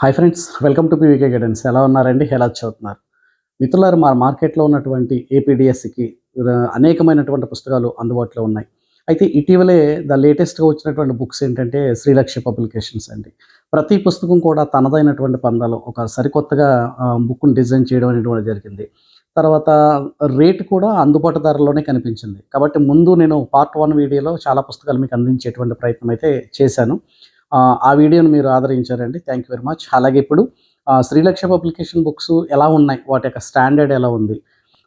Hi friends welcome to PVK guidance. ఎలా ఉన్నారండి? ఎలా చదువుతున్నారు? మిత్రులారు మా మార్కెట్లో ఉన్నటువంటి ఏపీడిఎస్సికి అనేకమైనటువంటి పుస్తకాలు అందుబాటులో ఉన్నాయి. అయితే ఇటీవలే ద లేటెస్ట్గా వచ్చినటువంటి బుక్స్ ఏంటంటే శ్రీలక్ష్య పబ్లికేషన్స్ అండి. ప్రతి పుస్తకం కూడా తనదైనటువంటి పందాలు ఒక సరికొత్తగా బుక్ను డిజైన్ చేయడం అనేటువంటి జరిగింది. తర్వాత రేట్ కూడా అందుబాటు ధరలోనే కనిపించింది. కాబట్టి ముందు నేను పార్ట్ వన్ వీడియోలో చాలా పుస్తకాలు మీకు అందించేటువంటి ప్రయత్నం అయితే చేశాను. ఆ, వీడియోను మీరు ఆదరించారండి. థ్యాంక్ యూ వెరీ మచ్ అలాగే ఇప్పుడు శ్రీలక్ష శ్రీలక్ష్య పబ్లికేషన్ బుక్స్ ఎలా ఉన్నాయి? వాటి యొక్క స్టాండర్డ్ ఎలా ఉంది?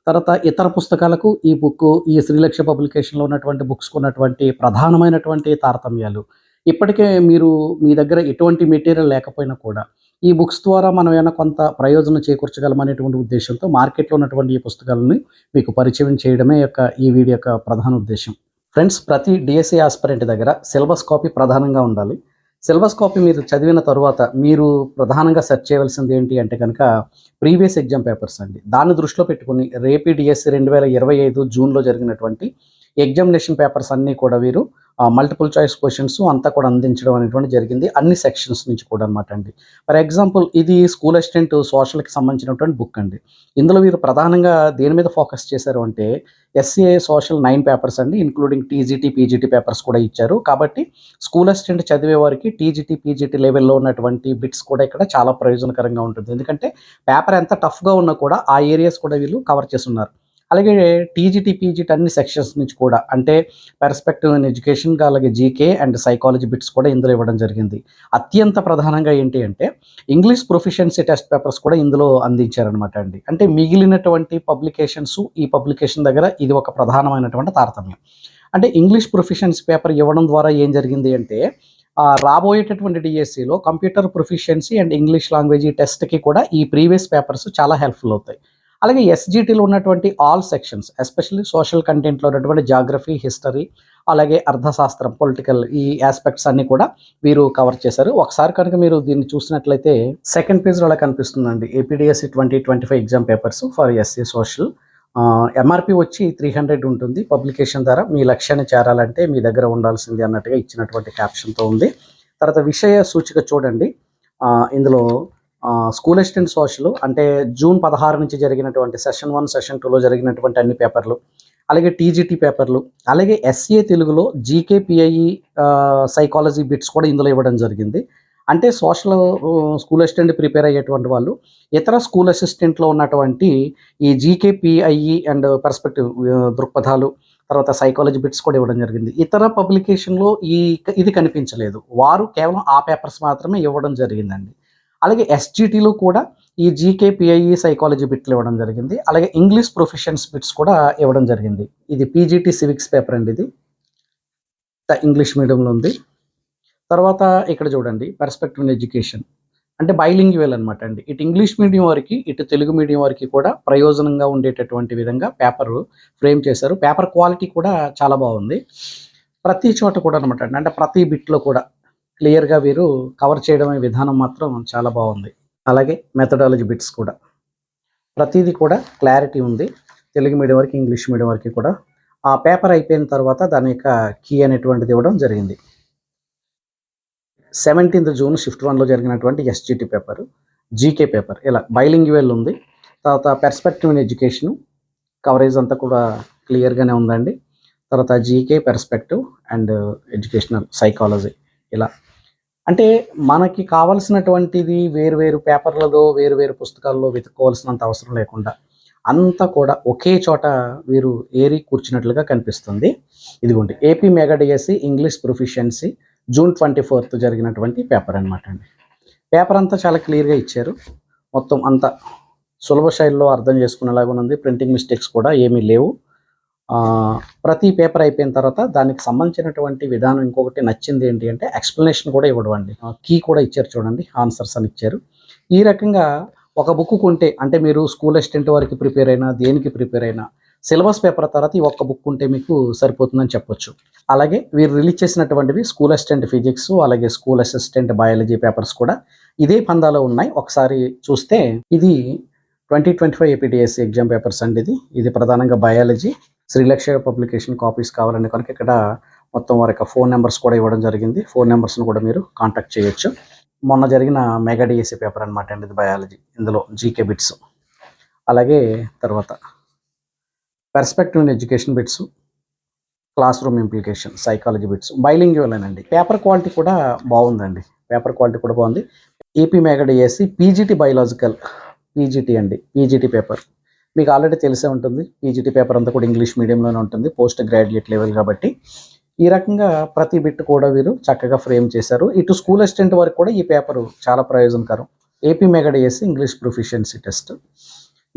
తర్వాత ఇతర పుస్తకాలకు ఈ బుక్ ఈ శ్రీలక్ష్య పబ్లికేషన్లో ఉన్నటువంటి బుక్స్ ఉన్నటువంటి ప్రధానమైనటువంటి తారతమ్యాలు. ఇప్పటికే మీరు మీ దగ్గర ఎటువంటి మెటీరియల్ లేకపోయినా కూడా ఈ బుక్స్ ద్వారా మనం ఏమైనా కొంత ప్రయోజనం చేకూర్చగలమనేటువంటి ఉద్దేశంతో మార్కెట్లో ఉన్నటువంటి ఈ పుస్తకాలను మీకు పరిచయం చేయడమే యొక్క ఈ వీడియో యొక్క ప్రధాన ఉద్దేశం. ఫ్రెండ్స్ ప్రతి డిఎస్సి ఆస్పరెంట్ దగ్గర సిలబస్ కాపీ ప్రధానంగా ఉండాలి. సిలబస్ కాపీ మీరు చదివిన తర్వాత మీరు ప్రధానంగా సెర్చ్ చేయవలసింది ఏంటి అంటే కనుక ప్రీవియస్ ఎగ్జామ్ పేపర్స్ అండి. దాన్ని దృష్టిలో పెట్టుకుని రేపీ డిఎస్సి రెండు వేల ఇరవై ఐదు జూన్లో జరిగినటువంటి ఎగ్జామినేషన్ పేపర్స్ అన్నీ కూడా వీరు మల్టిపుల్ చాయిస్ క్వశ్చన్స్ అంతా కూడా అందించడం అనేటువంటి జరిగింది. అన్ని సెక్షన్స్ నుంచి కూడా అనమాట అండి. ఫర్ ఎగ్జాంపుల్ ఇది స్కూల్ అసిస్టెంట్ సోషల్కి సంబంధించినటువంటి బుక్ అండి. ఇందులో వీరు ప్రధానంగా దేని మీద ఫోకస్ చేశారు అంటే ఎస్సీఏ సోషల్ నైన్ పేపర్స్ అండి ఇంక్లూడింగ్ టీజీటీ పీజీటీ పేపర్స్ కూడా ఇచ్చారు. కాబట్టి స్కూల్ అసిస్టెంట్ చదివే వారికి టీజీటీ పీజీటీ లెవెల్లో ఉన్నటువంటి బిట్స్ కూడా ఇక్కడ చాలా ప్రయోజనకరంగా ఉంటుంది. ఎందుకంటే పేపర్ ఎంత టఫ్గా ఉన్నా కూడా ఆ ఏరియాస్ కూడా వీళ్ళు కవర్ చేస్తున్నారు. అలాగే టీజీటీ పీజీటీ అన్ని సెక్షన్స్ నుంచి కూడా అంటే పెర్స్పెక్టివ్ ఇన్ ఎడ్యుకేషన్గా అలాగే జీకే అండ్ సైకాలజీ బిట్స్ కూడా ఇందులో ఇవ్వడం జరిగింది. అత్యంత ప్రధానంగా ఏంటి అంటే ఇంగ్లీష్ ప్రొఫిషియన్సీ టెస్ట్ పేపర్స్ కూడా ఇందులో అందించారనమాట అండి. అంటే మిగిలినటువంటి పబ్లికేషన్స్ ఈ పబ్లికేషన్ దగ్గర ఇది ఒక ప్రధానమైనటువంటి తారతమ్యం. అంటే ఇంగ్లీష్ ప్రొఫిషియన్సీ పేపర్ ఇవ్వడం ద్వారా ఏం జరిగింది అంటే రాబోయేటటువంటి డిఎస్సిలో computer proficiency and English language టెస్ట్కి కూడా ఈ ప్రీవియస్ పేపర్స్ చాలా హెల్ప్ఫుల్ అవుతాయి. అలాగే ఎస్జిటీలో ఉన్నటువంటి ఆల్ సెక్షన్స్ ఎస్పెషల్లీ సోషల్ కంటెంట్లో ఉన్నటువంటి జాగ్రఫీ హిస్టరీ అలాగే అర్థశాస్త్రం పొలిటికల్ ఈ ఆస్పెక్ట్స్ అన్ని కూడా వీరు కవర్ చేశారు. ఒకసారి కనుక మీరు దీన్ని చూసినట్లయితే సెకండ్ పేజ్లో అలా కనిపిస్తుందండి. APDSC twenty twenty five exam papers for SC social MRP వచ్చి త్రీ హండ్రెడ్ ఉంటుంది. పబ్లికేషన్ ద్వారా మీ లక్ష్యాన్ని చేరాలంటే మీ దగ్గర ఉండాల్సింది అన్నట్టుగా ఇచ్చినటువంటి క్యాప్షన్తో ఉంది. తర్వాత విషయ సూచిక చూడండి. ఇందులో స్కూల్ అసిస్టెంట్ సోషల్ అంటే జూన్ పదహారు నుంచి జరిగినటువంటి సెషన్ వన్ సెషన్ టూలో జరిగినటువంటి అన్ని పేపర్లు అలాగే టీజీటీ పేపర్లు అలాగే ఎస్ఏ తెలుగులో జీకే పిఐఈ సైకాలజీ బిట్స్ కూడా ఇందులో ఇవ్వడం జరిగింది. అంటే సోషల్ స్కూల్ అసిస్టెంట్ ప్రిపేర్ అయ్యేటువంటి వాళ్ళు ఇతర స్కూల్ అసిస్టెంట్లో ఉన్నటువంటి ఈ జీకే పిఐఈ అండ్ పర్స్పెక్టివ్ దృక్పథాలు తర్వాత సైకాలజీ బిట్స్ కూడా ఇవ్వడం జరిగింది. ఇతర పబ్లికేషన్లో ఈ ఇది కనిపించలేదు. వారు కేవలం ఆ పేపర్స్ మాత్రమే ఇవ్వడం జరిగిందండి. అలాగే ఎస్జిటీలో కూడా ఈ జీకే పిఐఈ సైకాలజీ బిట్లు ఇవ్వడం జరిగింది. అలాగే ఇంగ్లీష్ ప్రొఫెషన్స్ బిట్స్ కూడా ఇవ్వడం జరిగింది. ఇది పీజీటీ సివిక్స్ పేపర్ అండి ఇది. ఇంగ్లీష్ మీడియంలో ఉంది. తర్వాత ఇక్కడ చూడండి పర్స్పెక్టివ్ ఎడ్యుకేషన్ అంటే బైలింగ్యువల్ అనమాట అండి. ఇటు ఇంగ్లీష్ మీడియం వారికి ఇటు తెలుగు మీడియం వారికి కూడా ప్రయోజనంగా ఉండేటటువంటి విధంగా పేపర్ ఫ్రేమ్ చేశారు. పేపర్ క్వాలిటీ కూడా చాలా బాగుంది. ప్రతి చోట కూడా అనమాట అండి. అంటే ప్రతి బిట్లో కూడా క్లియర్గా వీరు కవర్ చేయడమే విధానం మాత్రం చాలా బాగుంది. అలాగే మెథడాలజీ బిట్స్ కూడా. ప్రతిదీ కూడా క్లారిటీ ఉంది. తెలుగు మీడియం వరకు ఇంగ్లీష్ మీడియం వరకు కూడా. ఆ పేపర్ అయిపోయిన తర్వాత దాని యొక్క కీ అనేటువంటిది ఇవ్వడం జరిగింది. సెవెంటీన్త్ జూన్ షిఫ్ట్ వన్లో జరిగినటువంటి ఎస్జిటి పేపర్ జీకే పేపర్ ఇలా బైలింగ్యువల్ ఉంది. తర్వాత పెర్స్పెక్టివ్ ఇన్ ఎడ్యుకేషన్ కవరేజ్ అంతా కూడా క్లియర్గానే ఉందండి. తర్వాత GK perspective and educational psychology ఇలా అంటే మనకి కావలసినటువంటిది వేరు వేరు పేపర్లలో వేరు వేరు పుస్తకాల్లో వెతుక్కోవాల్సినంత అవసరం లేకుండా అంతా కూడా ఒకే చోట వీరు ఏరి కూర్చున్నట్లుగా కనిపిస్తుంది. ఇదిగోండి AP mega DSC English proficiency June twenty fourth జరిగినటువంటి పేపర్ అనమాట అండి. పేపర్ అంతా చాలా క్లియర్గా ఇచ్చారు. మొత్తం అంతా సులభ శైలిలో అర్థం చేసుకునేలాగా ఉంది. ప్రింటింగ్ మిస్టేక్స్ కూడా ఏమీ లేవు. ప్రతి పేపర్ అయిపోయిన తర్వాత దానికి సంబంధించినటువంటి విధానం ఇంకొకటి నచ్చింది ఏంటి అంటే ఎక్స్ప్లెనేషన్ కూడా ఇవ్వడం అండి. కీ కూడా ఇచ్చారు చూడండి ఆన్సర్స్ అని ఇచ్చారు. ఈ రకంగా ఒక బుక్ కొంటే అంటే మీరు స్కూల్ అసిస్టెంట్ వారికి ప్రిపేర్ అయినా దేనికి ప్రిపేర్ అయినా సిలబస్ పేపర్ తర్వాత ఈ ఒక్క బుక్ ఉంటే మీకు సరిపోతుందని చెప్పొచ్చు. అలాగే వీరు రిలీజ్ చేసినటువంటివి స్కూల్ అసిస్టెంట్ ఫిజిక్స్ అలాగే స్కూల్ అసిస్టెంట్ బయాలజీ పేపర్స్ కూడా ఇదే పందాలో ఉన్నాయి. ఒకసారి చూస్తే ఇది twenty twenty five AP DSC exam papers అండి ఇది. ఇది ప్రధానంగా బయాలజీ శ్రీలక్ష్య పబ్లికేషన్ కాపీస్ కావాలంటే కనుక ఇక్కడ మొత్తం వారి యొక్క ఫోన్ నెంబర్స్ కూడా ఇవ్వడం జరిగింది. ఫోన్ నెంబర్స్ని కూడా మీరు కాంటాక్ట్ చేయొచ్చు. మొన్న జరిగిన మెగా డిఎస్సి పేపర్ అనమాట అండి ఇది బయాలజీ. ఇందులో జీకే బిట్స్. అలాగే తర్వాత perspective in education bits classroom implication psychology bits. Bilingual అండి పేపర్ క్వాలిటీ కూడా బాగుందండి. పేపర్ క్వాలిటీ కూడా బాగుంది. AP mega DSC PGT biological PGT అండి పీజీటీ పేపర్. మీకు ఆల్రెడీ తెలిసే ఉంటుంది. పీజీటీ పేపర్ అంతా కూడా ఇంగ్లీష్ మీడియంలోనే ఉంటుంది. పోస్ట్ గ్రాడ్యుయేట్ లెవెల్ కాబట్టి ఈ రకంగా ప్రతి బిట్ కూడా వీరు చక్కగా ఫ్రేమ్ చేశారు. ఇటు స్కూల్ అసిస్టెంట్ వరకు కూడా ఈ పేపర్ చాలా ప్రయోజనకరం. AP mega DSC English proficiency test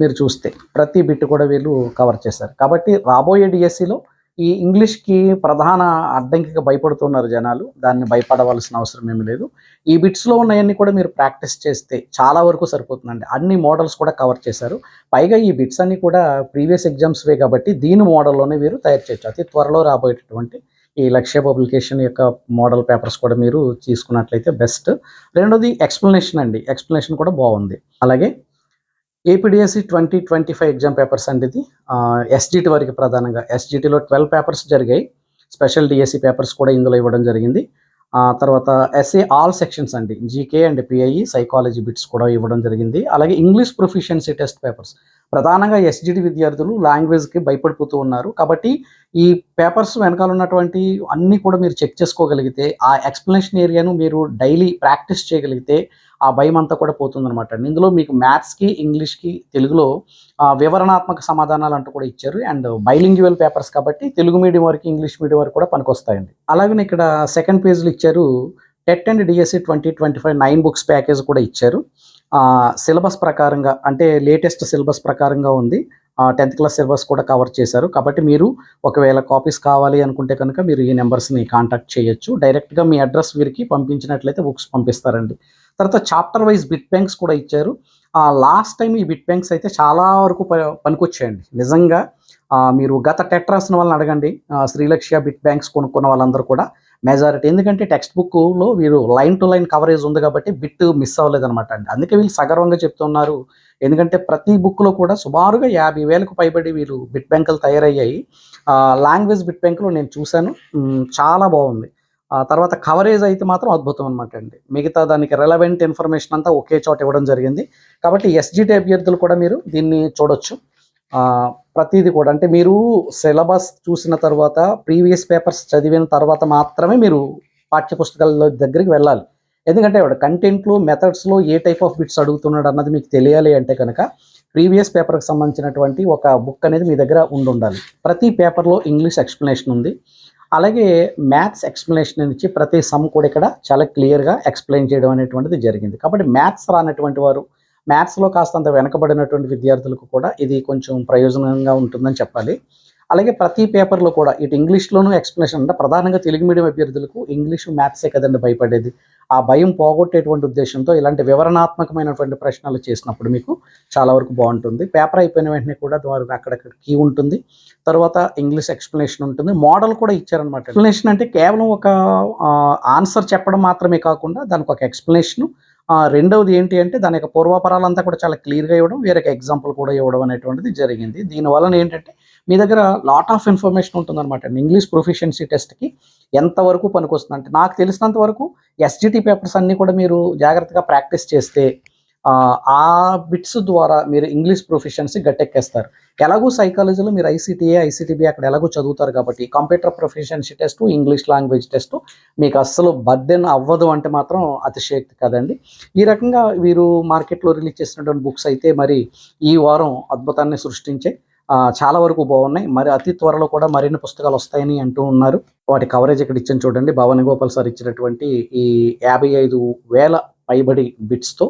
మీరు చూస్తే ప్రతి బిట్ కూడా వీళ్ళు కవర్ చేశారు. కాబట్టి రాబోయే డిఎస్సిలో ఈ ఇంగ్లీష్కి ప్రధాన అడ్డంకిగా భయపడుతున్నారు జనాలు. దాన్ని భయపడవలసిన అవసరం ఏమీ లేదు. ఈ బిట్స్లో ఉన్నాయన్నీ కూడా మీరు ప్రాక్టీస్ చేస్తే చాలా వరకు సరిపోతుందండి. అన్ని మోడల్స్ కూడా కవర్ చేశారు. పైగా ఈ బిట్స్ అన్నీ కూడా ప్రీవియస్ ఎగ్జామ్స్వే కాబట్టి దీని మోడల్లోనే మీరు తయారు చేయొచ్చు. అతి త్వరలో రాబోయేటటువంటి ఈ లక్ష్య పబ్లికేషన్ యొక్క మోడల్ పేపర్స్ కూడా మీరు తీసుకున్నట్లయితే బెస్ట్. రెండోది ఎక్స్ప్లెనేషన్ అండి. ఎక్స్ప్లెనేషన్ కూడా బాగుంది. అలాగే AP DSC twenty twenty five exam papers అండి ఇది ఎస్జిటి వరకు ప్రధానంగా. ఎస్జిటిలో ట్వెల్వ్ పేపర్స్ జరిగాయి. స్పెషల్ డిఎస్సి పేపర్స్ కూడా ఇందులో ఇవ్వడం జరిగింది. ఆ తర్వాత ఎస్ఏ ఆల్ సెక్షన్స్ అండి. GK and PIE psychology bits కూడా ఇవ్వడం జరిగింది. అలాగే ఇంగ్లీష్ ప్రొఫిషియన్సీ టెస్ట్ పేపర్స్ ప్రధానంగా ఎస్జిటి విద్యార్థులు లాంగ్వేజ్కి భయపడిపోతూ ఉన్నారు. కాబట్టి ఈ పేపర్స్ వెనకాల ఉన్నటువంటి అన్నీ కూడా మీరు చెక్ చేసుకోగలిగితే ఆ ఎక్స్ప్లెనేషన్ ఏరియాను మీరు డైలీ ప్రాక్టీస్ చేయగలిగితే ఆ భయం అంతా కూడా పోతుందనమాట ఇందులో మీకు మ్యాథ్స్కి ఇంగ్లీష్కి తెలుగులో ఆ, వివరణాత్మక సమాధానాలు అంటూ కూడా ఇచ్చారు. అండ్ బైలింగ్యువల్ పేపర్స్ కాబట్టి తెలుగు మీడియం వరకు ఇంగ్లీష్ మీడియం వరకు కూడా పనికొస్తాయండి. అలాగే ఇక్కడ సెకండ్ పేజ్లో ఇచ్చారు. TET and DSC twenty twenty five nine books package కూడా ఇచ్చారు. సిలబస్ ప్రకారంగా అంటే లేటెస్ట్ సిలబస్ ప్రకారంగా ఉంది. టెన్త్ క్లాస్ సిలబస్ కూడా కవర్ చేశారు. కాబట్టి మీరు ఒకవేళ కాపీస్ కావాలి అనుకుంటే కనుక మీరు ఈ నెంబర్స్ని కాంటాక్ట్ చేయొచ్చు. డైరెక్ట్గా మీ అడ్రస్ వీరికి పంపించినట్లయితే బుక్స్ పంపిస్తారండి. తర్వాత చాప్టర్ వైజ్ బిట్ బ్యాంక్స్ కూడా ఇచ్చారు. లాస్ట్ టైం ఈ బిట్ బ్యాంక్స్ అయితే చాలా వరకు ప- పనికొచ్చాయండి. నిజంగా మీరు గత టెట్ రాసిన వాళ్ళని అడగండి. శ్రీలక్ష్య బిట్ బ్యాంక్స్ కొనుక్కున్న వాళ్ళందరూ కూడా మెజారిటీ. ఎందుకంటే టెక్స్ట్ బుక్లో వీరు లైన్ టు లైన్ కవరేజ్ ఉంది కాబట్టి బిట్ మిస్ అవ్వలేదు అనమాట అండి. అందుకే వీళ్ళు సగర్వంగా చెప్తున్నారు. ఎందుకంటే ప్రతి బుక్లో కూడా సుమారుగా యాభై వేలకు పైబడి వీరు బిట్ బ్యాంకులు తయారయ్యాయి. లాంగ్వేజ్ బిట్ బ్యాంకులు నేను చూశాను. చాలా బాగుంది. తర్వాత కవరేజ్ అయితే మాత్రం అద్భుతం అనమాట అండి. మిగతా దానికి రెలవెంట్ ఇన్ఫర్మేషన్ అంతా ఒకే చోట ఇవ్వడం జరిగింది. కాబట్టి ఎస్జిటి అభ్యర్థులు కూడా మీరు దీన్ని చూడొచ్చు. ప్రతిదీ కూడా. అంటే మీరు సిలబస్ చూసిన తర్వాత ప్రీవియస్ పేపర్స్ చదివిన తర్వాత మాత్రమే మీరు పాఠ్యపుస్తకాల దగ్గరికి వెళ్ళాలి. ఎందుకంటే వాడు కంటెంట్లో మెథడ్స్లో ఏ టైప్ ఆఫ్ బిట్స్ అడుగుతున్నాడు అన్నది మీకు తెలియాలి అంటే కనుక ప్రీవియస్ పేపర్కి సంబంధించినటువంటి ఒక బుక్ అనేది మీ దగ్గర ఉండి ఉండాలి. ప్రతి పేపర్లో ఇంగ్లీష్ ఎక్స్ప్లెనేషన్ ఉంది. అలాగే మ్యాథ్స్ ఎక్స్ప్లెనేషన్ నుంచి ప్రతి సమ్ కూడా ఇక్కడ చాలా క్లియర్గా ఎక్స్ప్లెయిన్ చేయడం అనేటువంటిది జరిగింది. కాబట్టి మ్యాథ్స్ రానటువంటి వారు మ్యాథ్స్లో కాస్తంత వెనకబడినటువంటి విద్యార్థులకు కూడా ఇది కొంచెం ప్రయోజనంగా ఉంటుందని చెప్పాలి. అలాగే ప్రతి పేపర్లో కూడా ఇటు ఇంగ్లీష్లోనూ ఎక్స్ప్లెనేషన్ అంటే ప్రధానంగా తెలుగు మీడియం అభ్యర్థులకు ఇంగ్లీషు మ్యాథ్సే కదండి భయపడేది? ఆ భయం పోగొట్టేటువంటి ఉద్దేశంతో ఇలాంటి వివరణాత్మకమైనటువంటి ప్రశ్నలు చేసినప్పుడు మీకు చాలా వరకు బాగుంటుంది. పేపర్ అయిపోయిన వెంటనే కూడా వారికి అక్కడక్కడ కీ ఉంటుంది. తర్వాత ఇంగ్లీష్ ఎక్స్ప్లెనేషన్ ఉంటుంది. మోడల్ కూడా ఇచ్చారనమాట ఎక్స్ప్లెనేషన్ అంటే కేవలం ఒక ఆన్సర్ చెప్పడం మాత్రమే కాకుండా దానికి ఒక ఎక్స్ప్లెనేషను రెండవది ఏంటి అంటే దాని యొక్క పూర్వాపరాలంతా కూడా చాలా క్లియర్గా ఇవ్వడం వేరొక ఎగ్జాంపుల్ కూడా ఇవ్వడం అనేటువంటిది జరిగింది. దీనివలన ఏంటంటే మీ దగ్గర లాట్ ఆఫ్ ఇన్ఫర్మేషన్ ఉంటుందన్నమాట ఇంగ్లీష్ ప్రొఫిషియన్సీ టెస్ట్కి ఎంతవరకు పనికొస్తుంది? అంటే నాకు తెలిసినంత వరకు ఎస్జిటి పేపర్స్ అన్నీ కూడా మీరు జాగ్రత్తగా ప్రాక్టీస్ చేస్తే ఆ, బిట్స్ ద్వారా మీరు ఇంగ్లీష్ ప్రొఫిషియన్సీ గట్టెక్కేస్తారు. ఎలాగో సైకాలజీలో మీరు ఐసీటీఏ ఐసీటీబీ అక్కడ ఎలాగో చదువుతారు కాబట్టి computer proficiency test English language test మీకు అస్సలు బర్డెన్ అవ్వదు అంటే మాత్రం అతిశయక్తి కదండి. ఈ రకంగా వీరు మార్కెట్లో రిలీజ్ చేసినటువంటి బుక్స్ అయితే మరి ఈ వారం అద్భుతాన్ని సృష్టించే చాలా వరకు బాగున్నాయి. మరి అతి త్వరలో కూడా మరిన్ని పుస్తకాలు వస్తాయని అంటూ ఉన్నారు. వాటి కవరేజ్ ఇక్కడ ఇచ్చాను చూడండి. భవాని గోపాల్ సార్ ఇచ్చినటువంటి ఈ యాభై ఐదు వేల పైబడి బిట్స్తో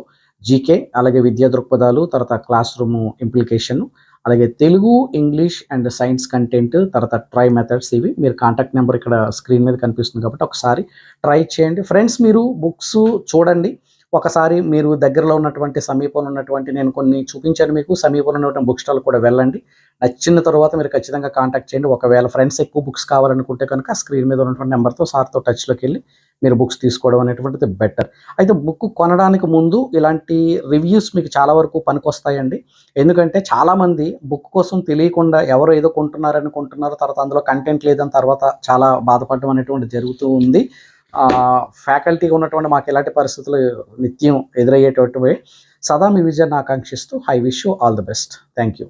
జీకే అలాగే విద్యా దృక్పథాలు తర్వాత క్లాస్ రూమ్ ఇంప్లికేషన్ అలాగే Telugu English and science content తర్వాత ట్రై మెథడ్స్ ఇవి. మీరు కాంటాక్ట్ నెంబర్ ఇక్కడ స్క్రీన్ మీద కనిపిస్తుంది కాబట్టి ఒకసారి ట్రై చేయండి. ఫ్రెండ్స్ మీరు బుక్స్ చూడండి. ఒకసారి మీరు దగ్గరలో ఉన్నటువంటి సమీపంలో ఉన్నటువంటి నేను కొన్ని చూపించాను మీకు. సమీపంలో ఉన్నటువంటి బుక్ స్టాల్ కూడా వెళ్ళండి. నచ్చిన తర్వాత మీరు ఖచ్చితంగా కాంటాక్ట్ చేయండి. ఒకవేళ ఫ్రెండ్స్ ఎక్కువ బుక్స్ కావాలనుకుంటే కనుక స్క్రీన్ మీద ఉన్నటువంటి నెంబర్తో సార్తో టచ్లోకి వెళ్ళి మీరు బుక్స్ తీసుకోవడం అనేటువంటిది బెటర్. అయితే బుక్ కొనడానికి ముందు ఇలాంటి రివ్యూస్ మీకు చాలా వరకు పనికొస్తాయండి. ఎందుకంటే చాలామంది బుక్ కోసం తెలియకుండా ఎవరు ఏదో కొంటున్నారని కొంటున్నారు తర్వాత అందులో కంటెంట్ లేదని తర్వాత చాలా బాధపడడం అనేటువంటి జరుగుతూ ఉంది. ఫ్యాకల్టీగా ఉన్నటువంటి మాకు ఎలాంటి పరిస్థితులు నిత్యం ఎదురయ్యేటటువంటి సదా మీ విజయాన్ని ఆకాంక్షిస్తూ I wish you all the best thank you